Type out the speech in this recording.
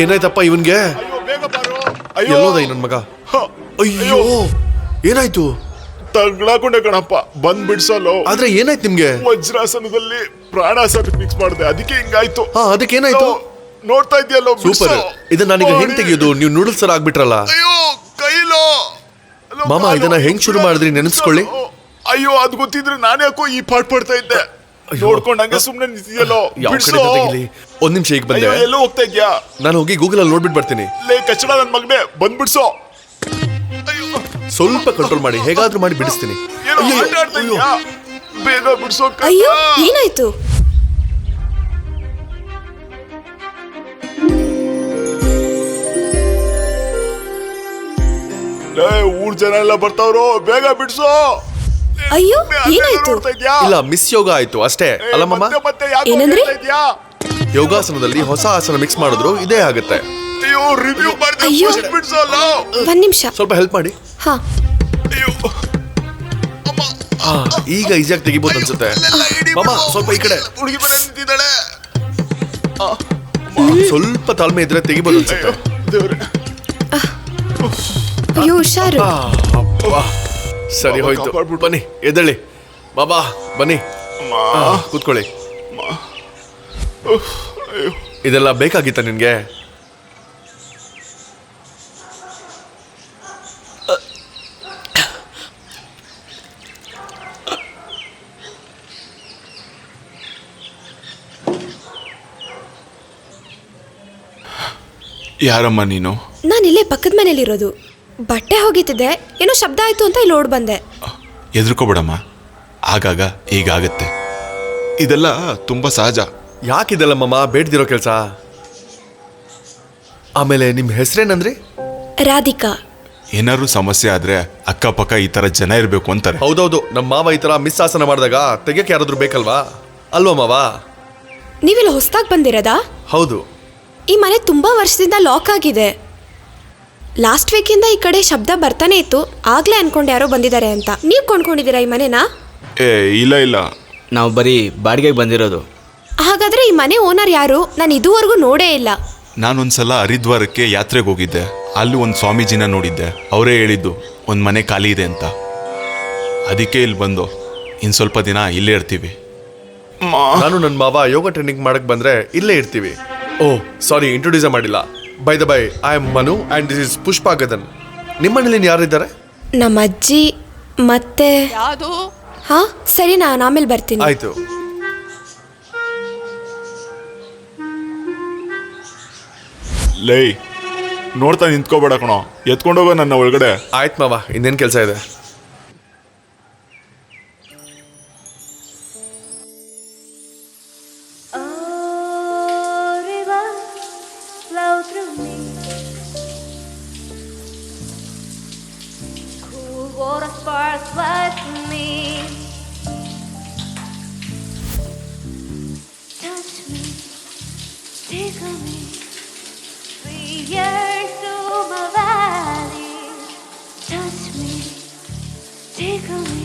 ಏನಾಯ್ತಪ್ಪ ಇವನ್ಗೆ? ಎಲ್ಲೋದ ನನ್ ಮಗ? ಅಯ್ಯೋ. ಏನಾಯ್ತು? ತಗ್ಲಾಕೊಂಡೆ ಕಣಪ್ಪ. ಬಂದ್ ಬಿಡ್ಸಲ್ಲ ಆದ್ರೆ ಏನಾಯ್ತು ನಿಮ್ಗೆ? ವಜ್ರಾಸನದಲ್ಲಿ ಪ್ರಾಣಾಸನ ಮಿಕ್ಸ್ ಮಾಡಿದೆ. ಅದಕ್ಕೆ ಹಿಂಗಾಯ್ತು. ಹಾ ಅದಕ್ಕೆ ಏನಾಯ್ತು ನೋಡ್ತಾ ಇದೆಯಲ್ಲ ಸೂಪರ್. ಇದನ್ನ ನನಗೆ ಹೆಂಗ್ ತೆಗಿಯೋದು ನೀವು ನೂಡಲ್ಸ್ ಸರ್ ಆಗ್ಬಿಟ್ರಲ್ಲ? ಅಯ್ಯೋ ಕೈಲೋ. ಮಾಮ, ಇದನ್ನ ಹೆಂಗ್ ಶುರು ಮಾಡಿದ್ರಿ? ನೆನೆಸ್ಕೊಳ್ಳಿ. ಅಯ್ಯೋ ಅದ್ ಗೊತ್ತಿದ್ರೆ ನಾನು ಯಾಕೋ ಈ ಪಾಠ ಪಡ್ತಾ ಇದ್ದೆ. ನೋಡ್ಕೊಂಡ್ ಹಂಗೆ ಸುಮ್ನೆ ನಿಂತಿದ್ಯಲ್ಲೋ? ಬಿಡ್ಸು. ಒಂದ್ ನಿಮಿಷ ಈಗ ಬಂದೆ? ಅಯ್ಯೋ ಎಲ್ಲೋ ಹೋಗ್ತಾ ಇದ್ಯಾ? ನಾನು ಹೋಗಿ ಗೂಗಲ್ ಅಲ್ಲಿ ನೋಡ್ಬಿಟ್ಟು ಬರ್ತೀನಿ. ಲೇ ಕಚ್ಚಡ ನನ್ ಮಗನೇ ಬಂದ್ಬಿಡ್ಸೋ? ಅಯ್ಯೋ. ಸ್ವಲ್ಪ ಕಂಟ್ರೋಲ್ ಮಾಡಿ ಹೇಗಾದ್ರೂ ಮಾಡಿ ಬಿಡಿಸ್ತೀನಿ. ಏನೋ ಅಯ್ಯೋ, ಆಟ ಆಡ್ತಾ ಅಯ್ಯೋ. ಇದ್ಯಾ? ಬೇಗ ಬಿಡ್ಸೋ ಕಣ್ಣ. ಅಯ್ಯೋ ಏನಾಯ್ತು? ಲೇ ಊರ್ ಜನ ಎಲ್ಲ ಬರ್ತಾವ್ರು ಬೇಗ ಬಿಡ್ಸೋ? ಅಯ್ಯೋ ಏನಾಯ್ತು? ಇಲ್ಲ ಮಿಸ್ ಯೋಗ ಆಯ್ತು ಅಷ್ಟೇ. ಅಲ್ಲಮ್ಮ ಏನಂದ್ರಿ? ಯೋಗಾಸನದಲ್ಲಿ ಹೊಸ ಆಸನ ಮಿಕ್ಸ್ ಮಾಡಿದ್ರು ಇದೇ ಆಗುತ್ತೆ. ಅಯ್ಯೋ ಒಂದ್ ನಿಮಿಷ. ಸ್ವಲ್ಪ ಹೆಲ್ಪ್ ಮಾಡಿ. ಹಾ. ಈಗ ಈಜಾಗಿ ತೆಗಿಬೋದು ಅನ್ಸುತ್ತೆ. ಮಾಮ ಸ್ವಲ್ಪ ಈ ಕಡೆ. ಹುಡುಗಿ ಬೇರೆ ನಿಂತಿದ್ದಾಳೆ. ಸ್ವಲ್ಪ ತಾಳ್ಮೆ ಇದ್ರೆ ತೆಗಿಬೋದು ಅನ್ಸುತ್ತೆ. ಅಯ್ಯೋ ಹುಷಾರು. ಅಬ್ಬಾ. ಸರಿ ಹೋಯ್ತು. ಬನ್ನಿ ಎದ್ದೇಳಿ. ಬಾಬಾ ಬನ್ನಿ. ಅಮ್ಮ ಕೂತ್ಕೊಳ್ಳಿ. ಇದೆಲ್ಲ ಬೇಕಾಗಿತ್ತ ನಿನ್ಗೆ? ಯಾರಮ್ಮ ನೀನು? ನಾನು ಇಲ್ಲೇ ಪಕ್ಕದ ಮನೇಲಿರೋದು ಬಟ್ಟೆ ಹೋಗಿತ್ತಿದೆ. ಏನೋ ಶಬ್ದ ಆಯ್ತು ಅಂತ ಇಲ್ಲಿ ಓಡ್ ಬಂದೆ. ಎದ್ರುಕೋಬೇಡಮ್ಮ. ಆಗಾಗ ಹೀಗಾಗತ್ತೆ ಇದೆಲ್ಲ ತುಂಬಾ ಸಹಜ. ಯಾಕಿದೆಲ್ಲ ಬೇಡ್ದಿರೋ ಕೆಲಸ? ಆಮೇಲೆ ನಿಮ್ಮ ಹೆಸರೇನಂದ್ರಿ? ರಾಧಿಕಾ. ಏನಾದ್ರು ಸಮಸ್ಯೆ ಆದ್ರೆ ಅಕ್ಕಪಕ್ಕ ಈ ತರ ಜನ ಇರಬೇಕು ಅಂತಾರೆ. ಹೌದೌದು ನಮ್ಮ ಮಾವ ಈ ತರ ಮಿಸ್ ಆಸನ ಮಾಡಿದಾಗ ತೆಗಿಯಕ್ಕೆ ಯಾರಾದ್ರೂ ಬೇಕಲ್ವಾ? ಅಲ್ವಾ ಮಾವ? ನೀವಿಲ್ಲಿ ಹೊಸದಾಗಿ ಬಂದಿರದಾ? ಹೌದು. ಈ ಮನೆ ತುಂಬಾ ವರ್ಷದಿಂದ ಲಾಕ್ ಆಗಿದೆ. ಲಾಸ್ಟ್ ವೀಕಿಂದ ಈ ಕಡೆ ಶಬ್ದ ಬರ್ತಾನೆ ಇತ್ತು. ಆಗ್ಲೇ ಅನ್ಕೊಂಡು ಯಾರೋ ಬಂದಿದ್ದಾರೆ ಅಂತ. ನೀವು ಕೊಂಡ್ಕೊಂಡಿದ್ದೀರಾ ಈ ಮನೆನಾ? ಏ ಇಲ್ಲ ಇಲ್ಲ. ನಾವು ಬರೀ ಬಾಡಿಗೆಗೆ ಬಂದಿರೋದು. ಹಾಗಾದ್ರೆ ಈ ಮನೆ ಓನರ್ ಯಾರು? ನಾನು ಇದುವರೆಗೂ ನೋಡೇ ಇಲ್ಲ. ನಾನೊಂದ್ಸಲ ಹರಿದ್ವಾರಕ್ಕೆ ಯಾತ್ರೆಗೆ ಹೋಗಿದ್ದೆ. ಅಲ್ಲಿ ಒಂದು ಸ್ವಾಮೀಜಿನ ನೋಡಿದ್ದೆ. ಅವರೇ ಹೇಳಿದ್ದು ಒಂದು ಮನೆ ಖಾಲಿ ಇದೆ ಅಂತ. ಅದಕ್ಕೆ ಇಲ್ಲಿ ಬಂದು ಇನ್ನು ಸ್ವಲ್ಪ ದಿನ ಇಲ್ಲೇ ಇರ್ತೀವಿ. ನಾನು ನನ್ನ ಮಾವ ಯೋಗ ಟ್ರೈನಿಂಗ್ ಮಾಡಕ್ ಬಂದ್ರೆ ಇಲ್ಲೇ ಇರ್ತೀವಿ. ಓ ಸಾರಿ ಇಂಟ್ರೊಡ್ಯೂಸ್ ಮಾಡಿಲ್ಲ. By the by I am Manu and this is Pushpa ಗದನ್ ನಿಮ್ಮ ಮನೇಲಿ ಯಾರಿದ್ದಾರೆ? ನಮ್ಮ ಅಜ್ಜಿ ಮತ್ತೆ ಯಾವುದು? ಹಾ ಸರಿ ನಾನು ಆಮೇಲೆ ಬರ್ತೀನಿ. ಆಯ್ತು. ಲೈ ನೋಡ್ತಾ ನಿಂತ್ಕೋಬೇಡ ಕಣೋ. ಎತ್ಕೊಂಡೋಗೋ ನನ್ನ ಒಳಗಡೆ. ಆಯ್ತು ಮಾವ ಇನ್ನೇನು ಕೆಲಸ ಇದೆ? Sparks fly me. Touch me, tickle me. Free years through my valley. Touch me, tickle me.